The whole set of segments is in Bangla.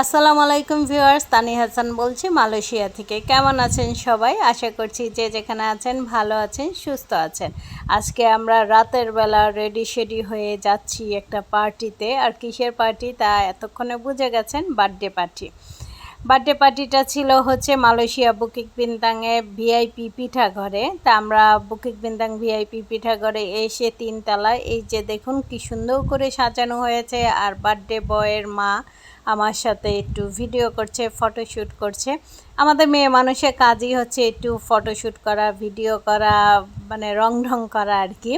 আসসালামু আলাইকুম ভিউয়ার্স তানি হাসান বলছি মালয়েশিয়া থেকে। কেমন আছেন সবাই? আশা করছি যে যেখানে আছেন ভালো আছেন, সুস্থ আছেন। আজকে আমরা রাতের বেলা রেডি শেডি হয়ে যাচ্ছি একটা পার্টিতে আর কিসের পার্টি তা এতক্ষণে বুঝে গেছেন বার্থডে পার্টি বার্থডে পার্টিটা ছিল হচ্ছে মালয়েশিয়া বুকিক বিন্দাংয়ে ভিআইপি পিঠা ঘরে তা আমরা বুকিক বিন্দাং ভিআইপি পিঠা ঘরে এসে তিনতলা এই যে দেখুন কি সুন্দর করে সাজানো হয়েছে। আর বার্থডে বয়ের মা আমার সাথে একটু ভিডিও করছে ফটোশ্যুট করছে। আমাদের মেয়ে মানুষের কাজই হচ্ছে একটু ফটোশ্যুট করা ভিডিও করা মানে রং ঢং করা আর কি।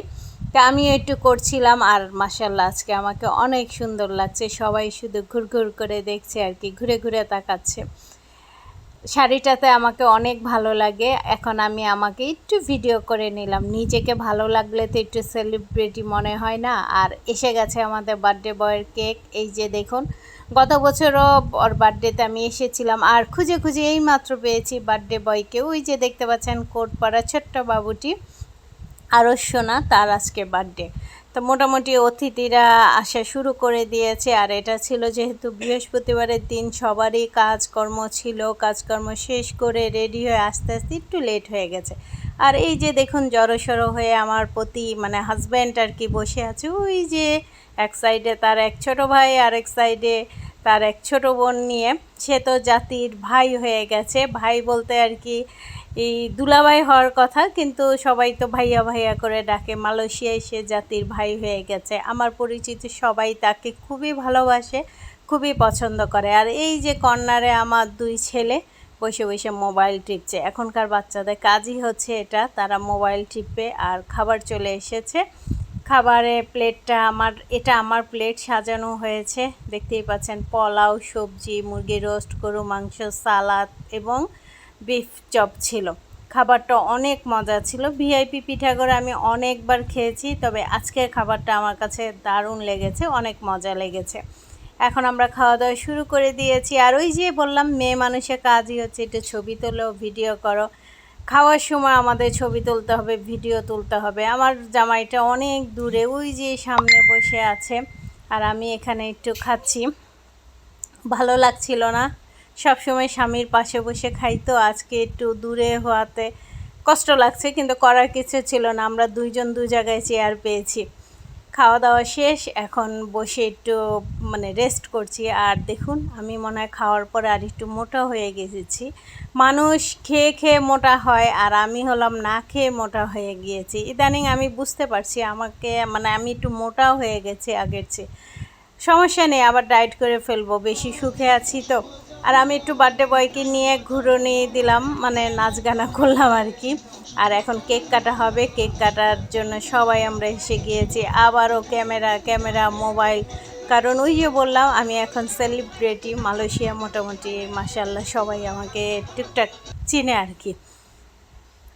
তা আমি একটু করছিলাম আর মাসাল্লাহ আজকে আমাকে অনেক সুন্দর লাগছে। সবাই শুধু ঘুরঘুর করে দেখছে আর কি, ঘুরে ঘুরে তাকাচ্ছে। শাড়িটাতে আমাকে অনেক ভালো লাগে। এখন আমি আমাকে একটু ভিডিও করে নিলাম। নিজেকে ভালো লাগলে তো একটু সেলিব্রিটি মনে হয় না? আর এসে গেছে আমাদের বার্থডে বয়ের কেক এই যে দেখুন, গত বছরও ওর বার্থডেতে আমি এসেছিলাম। আর খুঁজে খুঁজে এই মাত্র পেয়েছি বার্থডে বয়কে ওই যে দেখতে পাচ্ছেন কোট পরা ছোট্ট বাবুটি। আরও সোনা তার আজকে বার্থডে তো মোটামুটি অতিথিরা আসা শুরু করে দিয়েছে, আর এটা ছিল যেহেতু বৃহস্পতিবারের দিন, সবারই কাজকর্ম ছিল, কাজকর্ম শেষ করে রেডি হয়ে আস্তে আস্তে একটু লেট হয়ে গেছে। আর এই যে দেখুন, জড়সড়ো হয়ে আমার প্রতি মানে হাজব্যান্ড আর কি বসে আছে, ওই যে এক সাইডে তার এক ছোট ভাই আর এক সাইডে তার এক ছোট বোন নিয়ে। সে তো জাতির ভাই হয়ে গেছে। ভাই বলতে আর কি এই দুলাভাই হওয়ার কথা, কিন্তু সবাই তো ভাইয়া ভাইয়া করে ডাকে। মালয়েশিয়ায় সে জাতির ভাই হয়ে গেছে। আমার পরিচিত সবাই তাকে খুবই ভালোবাসে, খুবই পছন্দ করে। আর এই যে কর্নারে আমার দুই ছেলে বসে বসে মোবাইল টিপছে। এখনকার বাচ্চাদের কাজই হচ্ছে এটা। তারা মোবাইল টিপবে আর খাবার চলে এসেছে। খাবারে প্লেটটা আমার, এটা আমার প্লেট সাজানো হয়েছে। দেখতেই পাচ্ছেন, পোলাও, সবজি, মুরগি রোস্ট, গরু, মাংস, সালাদ এবং বিফ চপ ছিল। খাবারটা অনেক মজা ছিল। ভিআইপি পিঠা করে আমি অনেকবার খেয়েছি, তবে আজকের খাবারটা আমার কাছে দারুণ লেগেছে, অনেক মজা লেগেছে। এখন আমরা খাওয়া দাওয়া শুরু করে দিয়েছি। আর ওই যে বললাম, মেয়ে মানুষের কাজই হচ্ছে একটু ছবি তোলো, ভিডিও করো। খাওয়ার সময় আমাদের ছবি তুলতে হবে, ভিডিও তুলতে হবে। আমার জামাইটা অনেক দূরে, ওই যে সামনে বসে আছে। আর আমি এখানে একটু খাচ্ছি। ভালো লাগছিল না। সব সময় স্বামীর পাশে বসে খাই তো আজকে একটু দূরে হওয়াতে কষ্ট লাগছে, কিন্তু করার কিছু ছিল না। আমরা দুইজন দু জায়গায় চেয়ার পেয়েছি। খাওয়া দাওয়া শেষ, এখন বসে একটু মানে রেস্ট করছি। আর দেখুন, আমি মনে হয় খাওয়ার পরে আর একটু মোটা হয়ে গেছি। মানুষ খেয়ে খেয়ে মোটা হয়, আর আমি হলাম না খেয়ে মোটা হয়ে গিয়েছি। ইদানিং আমি বুঝতে পারছি, আমাকে মানে আমি একটু মোটা হয়ে গেছি আগের চেয়ে। সমস্যা নেই, আবার ডায়েট করে ফেলব। বেশি সুখে আছি তো। আর আমি একটু বার্থডে বয়কে নিয়ে ঘুরনি দিলাম মানে নাচ গানা করলাম আর কি। আর এখন কেক কাটা হবে, কেক কাটার জন্য সবাই আমরা এসে গিয়েছি। আবারও ক্যামেরা ক্যামেরা, মোবাইল। কারণ ওই যে বললাম, আমি এখন সেলিব্রিটি মালয়েশিয়া মোটামুটি মাসাল্লাহ সবাই আমাকে টুকটাক চিনে আর কি।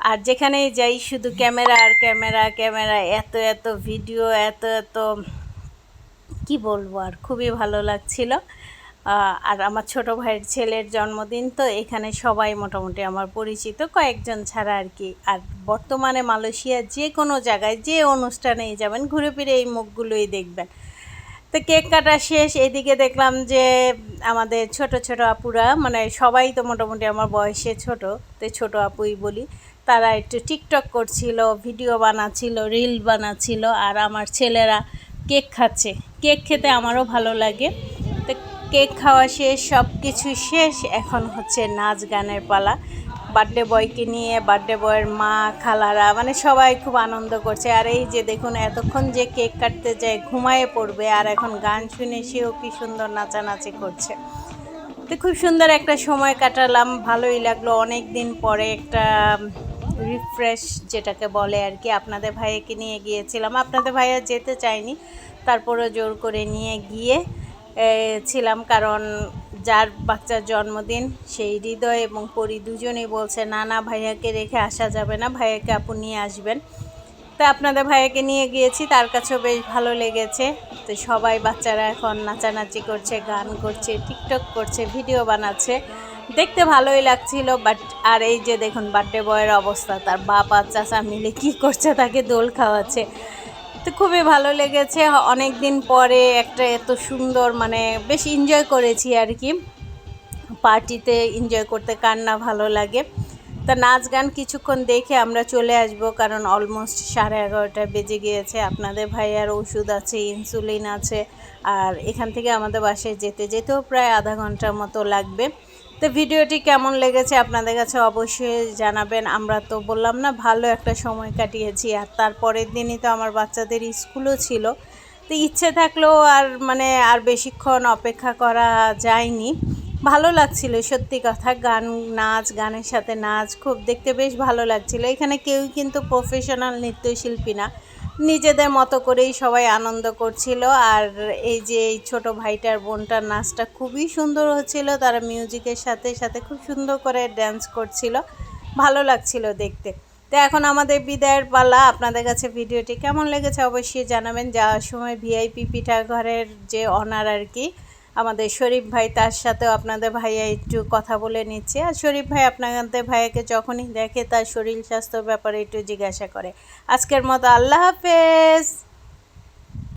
আর যেখানেই যাই, শুধু ক্যামেরা আর ক্যামেরা ক্যামেরা, এত এত ভিডিও এত এত, কি বলব আর, খুবই ভালো লাগছিল। আর আমার ছোট ভাইয়ের ছেলের জন্মদিন, তো এখানে সবাই মোটামুটি আমার পরিচিত। কয়েকজন ছাড়া আর কি। আর বর্তমানে মালয়েশিয়া যে কোনো জায়গায় যে অনুষ্ঠানেই যাবেন, ঘুরে ফিরে এই মুখগুলোই দেখবেন। তো কেক কাটা শেষ, এদিকে দেখলাম যে আমাদের ছোট ছোট আপুরা মানে সবাই তো মোটামুটি আমার বয়সে ছোট, তো ছোট আপুই বলি, তারা একটু টিকটক করছিল, ভিডিও বানাচ্ছিল, রিল বানাচ্ছিল, আর আমার ছেলেরা কেক খাচ্ছে। কেক খেতে আমারও ভালো লাগে। কেক খাওয়া শেষ সব কিছু শেষ। এখন হচ্ছে নাচ গানের পালা। বার্থডে বয়কে নিয়ে, বার্থডে বয়ের মা, খালারা মানে সবাই খুব আনন্দ করছে। আর এই যে দেখুন, এতক্ষণ যে কেক কাটতে যায়, ঘুমায়ে পড়বে, আর এখন গান শুনে সেও কি সুন্দর নাচানাচি করছে। তো খুব সুন্দর একটা সময় কাটালাম, ভালোই লাগল। অনেক দিন পরে একটা রিফ্রেশ যেটাকে বলে আর কি, আপনাদের ভাইয়াকে নিয়ে গিয়েছিলাম। আপনাদের ভাইয়া যেতে চায়নি তারপরে জোর করে নিয়ে গিয়ে ছিলাম কারণ যার বাচ্চার জন্মদিন সেই হৃদয় এবং পরি দুজনেই বলছে, না না, ভাইয়াকে রেখে আসা যাবে না, ভাইয়াকে আপু নিয়ে আসবেন। তো আপনাদের ভাইয়াকে নিয়ে গিয়েছি, তার কাছেও বেশ ভালো লেগেছে। তো সবাই বাচ্চারা এখন নাচানাচি করছে, গান করছে, টিকটক করছে, ভিডিও বানাচ্ছে। দেখতে ভালোই লাগছিল, বাট আর এই যে দেখুন, বার্থডে বয়ের অবস্থা, তার আর চাচা মিলে কী করছে, তাকে দোল খাওয়াচ্ছে। তো খুবই ভালো লেগেছে। অনেক দিন পরে একটা এত সুন্দর মানে বেশ এনজয় করেছি আর কি। পার্টিতে এনজয় করতে কার না ভালো লাগে। তা নাচ গান কিছুক্ষণ দেখে আমরা চলে আসব কারণ অলমোস্ট সাড়ে এগারোটা বেজে গিয়েছে। আপনাদের ভাইয়ার ওষুধ আছে ইনসুলিন আছে, আর এখান থেকে আমাদের বাসায় যেতে, যেতেও প্রায় আধা ঘণ্টার মতো লাগবে। তো ভিডিওটি কেমন লেগেছে আপনাদের কাছে অবশ্যই জানাবেন। আমরা তো বললাম না, ভালো একটা সময় কাটিয়েছি আর তারপরের দিনই তো আমার বাচ্চাদের স্কুলও ছিল। তো ইচ্ছে থাকলেও আর মানে আর বেশিক্ষণ অপেক্ষা করা যায়নি। ভালো লাগছিল, সত্যি কথা। গান, নাচ, গানের সাথে নাচ, খুব দেখতে বেশ ভালো লাগছিল। এখানে কেউই কিন্তু প্রফেশনাল নৃত্যশিল্পী না। নিজেদের মতো করেই সবাই আনন্দ করছিল। আর এই যে এই ছোটো ভাইটার বোনটার নাচটা খুবই সুন্দর হচ্ছিল। তারা মিউজিকের সাথে সাথে খুব সুন্দর করে ড্যান্স করছিল। ভালো লাগছিল দেখতে। তো এখন আমাদের বিদায়ের পালা। আপনাদের কাছে ভিডিওটি কেমন লেগেছে অবশ্যই জানাবেন। যাওয়ার সময় ভিআইপি পিঠাঘরের যে অনার আর কি আমাদের শরীফ ভাই তার সাথেও আপনাদের ভাইয়া একটু কথা বলে নিচ্ছে। আর শরীফ ভাই আপনাদের ভাইয়াকে যখনই দেখে তার শরীর স্বাস্থ্য ব্যাপারে একটু জিজ্ঞাসা করে। আজকের মতো আল্লাহ হাফেজ।